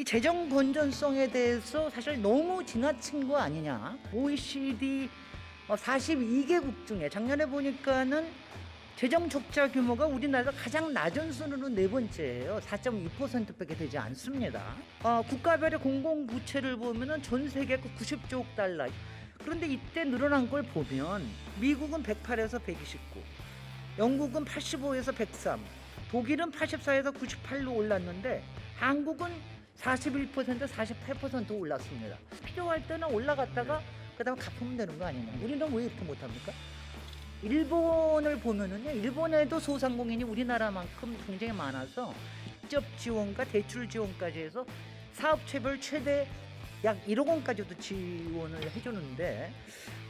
이 재정 건전성에 대해서 사실 너무 지나친 거 아니냐. OECD 42개국 중에 작년에 보니까는 재정 적자 규모가 우리나라가 가장 낮은 순으로 네 번째예요. 4.2%밖에 되지 않습니다. 어, 국가별의 공공 부채를 보면은 전 세계가 90조 달러. 그런데 이때 늘어난 걸 보면 미국은 108에서 129, 영국은 85에서 103, 독일은 84에서 98로 올랐는데 한국은 41% 48% 올랐습니다. 필요할 때는 올라갔다가 그다음 갚으면 되는 거 아니냐. 우리는 왜 이렇게 못합니까? 일본을 보면은요, 일본에도 소상공인이 우리나라만큼 굉장히 많아서 직접 지원과 대출 지원까지 해서 사업체별 최대 약 1억 원까지도 지원을 해주는데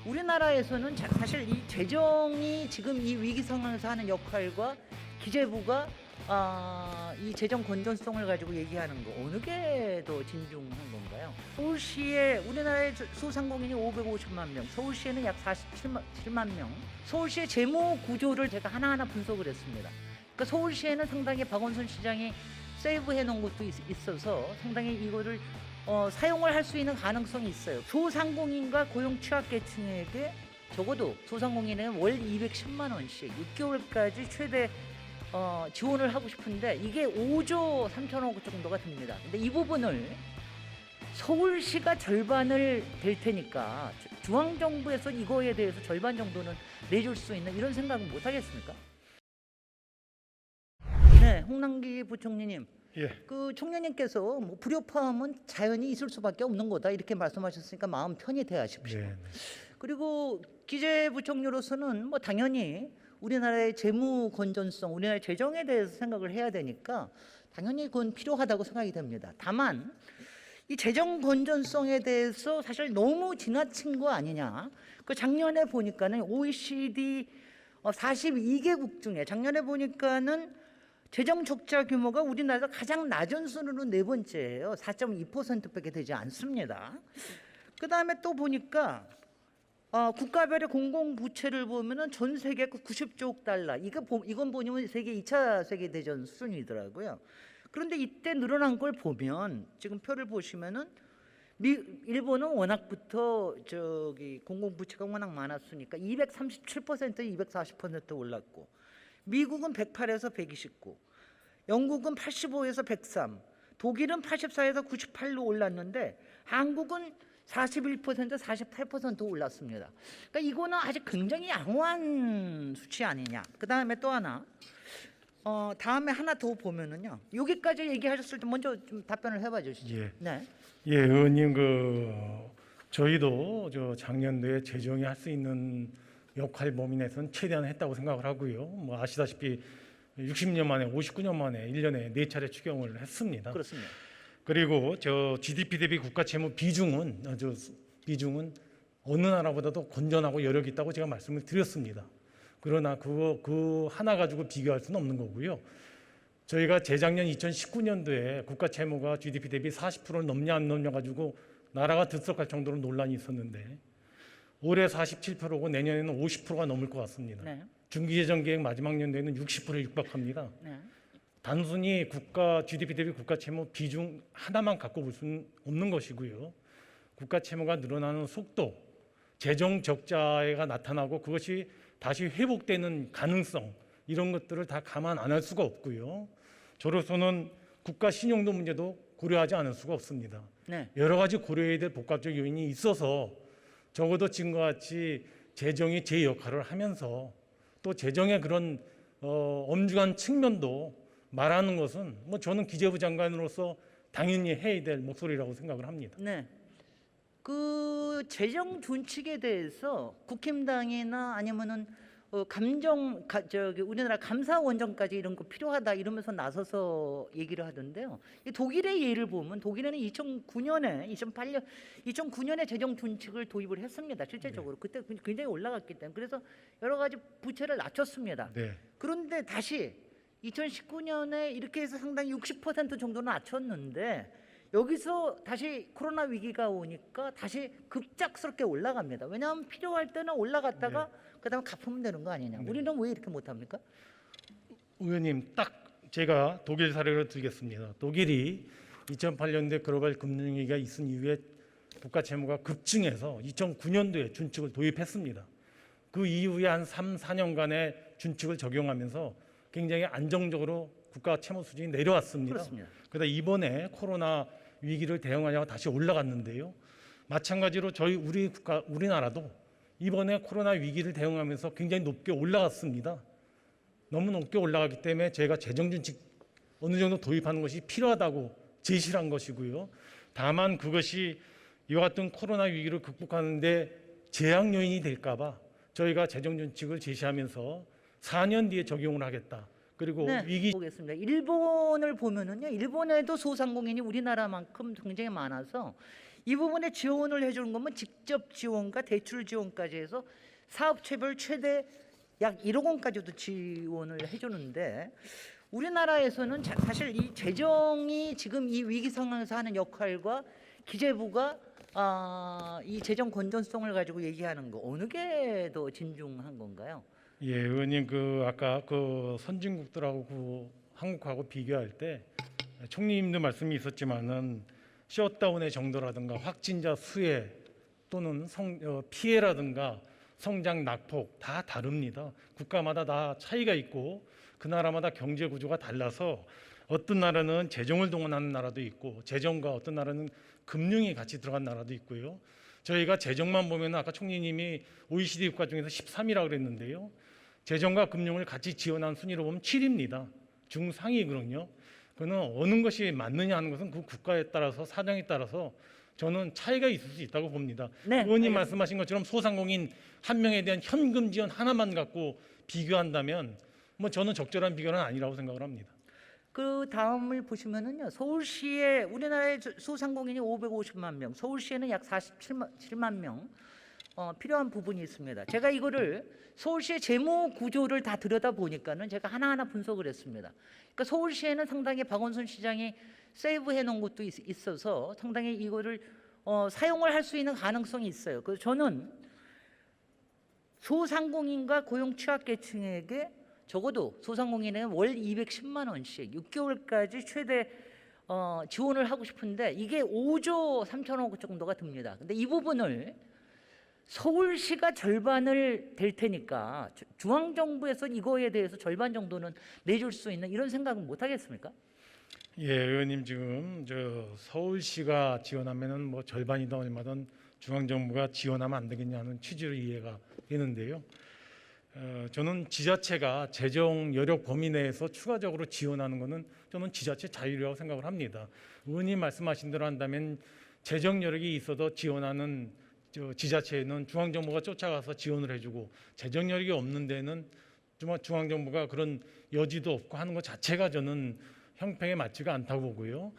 우리나라에서는 자- 사실 이 재정이 지금 이 위기 상황에서 하는 역할과 기재부가 아, 이 재정 건전성을 가지고 얘기하는 거 어느 게 더 진중한 건가요? 서울시에 우리나라의 저- 소상공인이 550만 명, 서울시에는 약 47만 7만 명. 서울시의 재무 구조를 제가 하나하나 분석을 했습니다. 그러니까 서울시에는 상당히 박원순 시장이 세이브해 놓은 것도 있, 어서 상당히 이거를 어, 사용을 할 수 있는 가능성이 있어요. 소상공인과 고용 취약계층에게 적어도 소상공인에는 월 210만 원씩 6개월까지 최대 어, 지원을 하고 싶은데 이게 5조 3천억 정도가 됩니다. 근데 이 부분을 서울시가 절반을 될 테니까 주- 중앙정부에서 이거에 대해서 절반 정도는 내줄 수 있는 이런 생각은 못 하겠습니까? 네, 홍남기 부총리님. 예, 그 총리님께서 뭐 불협화음은 자연히 있을 수밖에 없는 거다 이렇게 말씀하셨으니까 마음 편히 대하십시오. 네, 네. 그리고 기재부총리로서는 뭐 당연히 우리나라의 재무 건전성, 우리나라의 재정에 대해서 생각을 해야 되니까 당연히 그건 필요하다고 생각이 됩니다. 다만 이 재정 건전성에 대해서 사실 너무 지나친 거 아니냐. 그 작년에 보니까는 OECD 42개국 중에 작년에 보니까는 재정 적자 규모가 우리나라가 가장 낮은 순으로 네 번째예요. 4.2%밖에 되지 않습니다. 그 다음에 또 보니까 어, 국가별의 공공 부채를 보면은 전 세계가 90조 달러. 이거 보, 이건 보면 세계 2차 세계 대전 수준이더라고요. 그런데 이때 늘어난 걸 보면 지금 표를 보시면은 미, 일본은 워낙부터 저기 공공 부채가 워낙 많았으니까 237% 240% 올랐고 미국은 108에서 129, 영국은 85에서 103, 독일은 84에서 98로 올랐는데 한국은 41% 48% 올랐습니다. 그러니까 이거는 아직 굉장히 양호한 수치 아니냐. 그 다음에 또 하나. 어 다음에 하나 더 보면은요. 여기까지 얘기하셨을 때 먼저 좀 답변을 해봐 주시죠. 예. 네. 예, 의원님 그 저희도 저 작년도에 재정이 할 수 있는 역할 범위 내에서는 최대한 했다고 생각을 하고요. 뭐 아시다시피 60년 만에 59년 만에 1년에 네 차례 추경을 했습니다. 그렇습니다. 그리고 저 GDP 대비 국가 채무 비중은 어, 저 비중은 어느 나라보다도 건전하고 여력 있다고 제가 말씀을 드렸습니다. 그러나 그거 그 하나 가지고 비교할 수는 없는 거고요. 저희가 재작년 2019년도에 국가 채무가 GDP 대비 40%를 넘냐 안 넘냐 가지고 나라가 들썩할 정도로 논란이 있었는데 올해 47%고 내년에는 50%가 넘을 것 같습니다. 네. 중기재정 계획 마지막 연도에는 60%에 육박합니다. 네. 단순히 국가 GDP 대비 국가 채무 비중 하나만 갖고 볼 수는 없는 것이고요. 국가 채무가 늘어나는 속도, 재정 적자가 나타나고 그것이 다시 회복되는 가능성 이런 것들을 다 감안 안 할 수가 없고요. 저로서는 국가 신용도 문제도 고려하지 않을 수가 없습니다. 네. 여러 가지 고려해야 될 복합적 요인이 있어서 적어도 지금과 같이 재정이 제 역할을 하면서 또 재정의 그런 어, 엄중한 측면도 말하는 것은 뭐 저는 기재부 장관으로서 당연히 해야 될 목소리라고 생각을 합니다. 네. 그 재정 준칙에 대해서 국힘당이나 아니면은 어, 감정 가, 저기 우리나라 감사원정까지 이런 거 필요하다 이러면서 나서서 얘기를 하던데요. 이 독일의 예를 보면 독일에는 2009년에 2008년 2009년에 재정 준칙을 도입을 했습니다. 실제적으로 그때 굉장히 올라갔기 때문에 그래서 여러 가지 부채를 낮췄습니다. 네, 그런데 다시 2019년에 이렇게 해서 상당히 60% 정도 낮췄는데 여기서 다시 코로나 위기가 오니까 다시 급작스럽게 올라갑니다. 왜냐하면 필요할 때는 올라갔다가 그다음에 갚으면 되는 거 아니냐. 네. 우리는 왜 이렇게 못합니까? 의원님 딱 제가 독일 사례를 들겠습니다. 독일이 2008년도에 글로벌 금융위기가 있은 이후에 국가 채무가 급증해서 2009년도에 준칙을 도입했습니다. 그 이후에 한 3, 4년간의 준칙을 적용하면서 굉장히 안정적으로 국가 채무 수준이 내려왔습니다. 그렇습니다. 그러다 이번에 코로나 위기를 대응하냐고 다시 올라갔는데요. 마찬가지로 저희 우리 국가 우리나라도 이번에 코로나 위기를 대응하면서 굉장히 높게 올라갔습니다. 너무 높게 올라가기 때문에 저희가 재정 준칙 어느 정도 도입하는 것이 필요하다고 제시를 한 것이고요. 다만 그것이 이와 같은 코로나 위기를 극복하는데 제약 요인이 될까 봐 저희가 재정 준칙을 제시하면서 4년 뒤에 적용을 하겠다. 그리고 네, 위기 보겠습니다. 일본을 보면은요, 일본에도 소상공인이 우리나라만큼 굉장히 많아서 이 부분에 지원을 해주는 거면 직접 지원과 대출 지원까지 해서 사업체별 최대 약 1억 원까지도 지원을 해주는데 우리나라에서는 자- 사실 이 재정이 지금 이 위기 상황에서 하는 역할과 기재부가 아, 이 재정 건전성을 가지고 얘기하는 거 어느 게 더 진중한 건가요? 예, 의원님 그 아까 그 선진국들하고 그 한국하고 비교할 때 총리님도 말씀이 있었지만은 셧다운의 정도라든가 확진자 수혜 또는 성, 어, 피해라든가 성장 낙폭 다 다릅니다. 국가마다 다 차이가 있고 그 나라마다 경제 구조가 달라서 어떤 나라는 재정을 동원하는 나라도 있고 재정과 어떤 나라는 금융이 같이 들어간 나라도 있고요. 저희가 재정만 보면 아까 총리님이 OECD 국가 중에서 13위라 그랬는데요. 재정과 금융을 같이 지원한 순위로 보면 7위입니다. 중상위거든요. 그는 어느 것이 맞느냐 하는 것은 그 국가에 따라서 사정에 따라서 저는 차이가 있을 수 있다고 봅니다. 네, 의원님 알겠습니다. 말씀하신 것처럼 소상공인 한 명에 대한 현금 지원 하나만 갖고 비교한다면 뭐 저는 적절한 비교는 아니라고 생각을 합니다. 그 다음을 보시면은요 서울시에 우리나라의 저- 소상공인이 550만 명, 서울시에는 약 47만 7만 명 어, 필요한 부분이 있습니다. 제가 이거를 서울시의 재무 구조를 다 들여다 보니까는 제가 하나하나 분석을 했습니다. 그러니까 서울시에는 상당히 박원순 시장이 세이브해 놓은 것도 있, 있어서 상당히 이거를 어, 사용을 할 수 있는 가능성이 있어요. 그래서 저는 소상공인과 고용 취약계층에게 적어도 소상공인은 월 210만 원씩 6개월까지 최대 어, 지원을 하고 싶은데 이게 5조 3천억 정도가 듭니다. 근데 이 부분을 서울시가 절반을 될 테니까 주- 중앙정부에서 이거에 대해서 절반 정도는 내줄 수 있는 이런 생각은 못 하겠습니까? 예, 의원님 지금 저 서울시가 지원하면은 뭐 절반이든 얼마든 중앙 정부가 지원하면 안 되겠냐는 취지로 이해가 되는데요. 어, 저는 지자체가 재정 여력 범위 내에서 추가적으로 지원하는 것은 저는 지자체 자율이라고 생각을 합니다. 의원님 말씀하신 대로 한다면 재정 여력이 있어도 지원하는 저 지자체는 중앙 정부가 쫓아가서 지원을 해주고 재정 여력이 없는 데는 중앙 중앙 정부가 그런 여지도 없고 하는 것 자체가 저는 형평에 맞지가 않다고 보고요.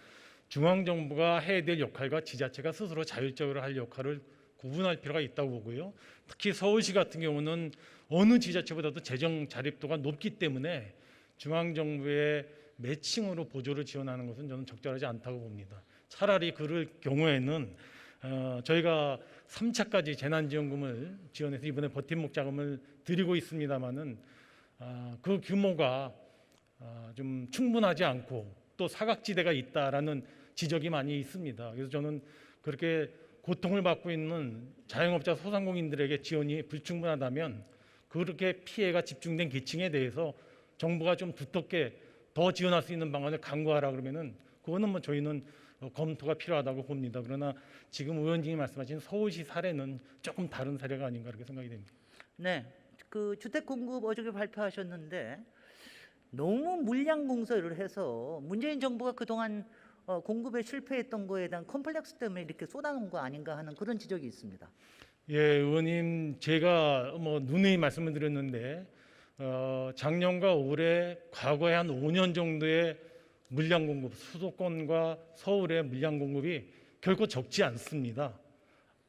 중앙 정부가 해야 될 역할과 지자체가 스스로 자율적으로 할 역할을 구분할 필요가 있다고 보고요. 특히 서울시 같은 경우는 어느 지자체보다도 재정 자립도가 높기 때문에 중앙 정부의 매칭으로 보조를 지원하는 것은 저는 적절하지 않다고 봅니다. 차라리 그럴 경우에는 어, 저희가 3차까지 재난지원금을 지원해서 이번에 버팀목 자금을 드리고 있습니다마는 아, 그 규모가 아, 좀 충분하지 않고 또 사각지대가 있다라는 지적이 많이 있습니다. 그래서 저는 그렇게 고통을 받고 있는 자영업자 소상공인들에게 지원이 불충분하다면 그렇게 피해가 집중된 계층에 대해서 정부가 좀 두텁게 더 지원할 수 있는 방안을 강구하라 그러면은 그거는 뭐 저희는 어, 검토가 필요하다고 봅니다. 그러나 지금 의원님이 말씀하신 서울시 사례는 조금 다른 사례가 아닌가 그렇게 생각이 됩니다. 네, 그 주택 공급 어저께 발표하셨는데 너무 물량 공세를 해서 문재인 정부가 그동안 어, 공급에 실패했던 거에 대한 컴플렉스 때문에 이렇게 쏟아놓은 거 아닌가 하는 그런 지적이 있습니다. 예, 의원님 제가 뭐 누누이 말씀을 드렸는데 어, 작년과 올해 과거에 한 5년 정도의 물량 공급 수도권과 서울의 물량 공급이 결코 적지 않습니다.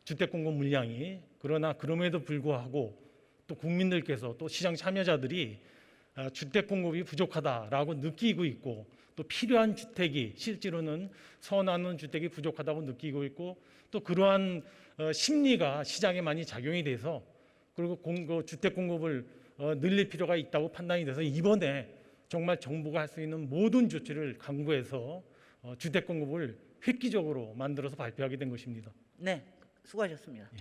주택 공급 물량이 그러나 그럼에도 불구하고 또 국민들께서 또 시장 참여자들이 아, 주택 공급이 부족하다라고 느끼고 있고 또 필요한 주택이 실제로는 선하는 주택이 부족하다고 느끼고 있고 또 그러한 어, 심리가 시장에 많이 작용이 돼서 그리고 공, 그 주택 공급을 어, 늘릴 필요가 있다고 판단이 돼서 이번에 정말 정부가 할 수 있는 모든 조치를 강구해서 어, 주택 공급을 획기적으로 만들어서 발표하게 된 것입니다. 네, 수고하셨습니다.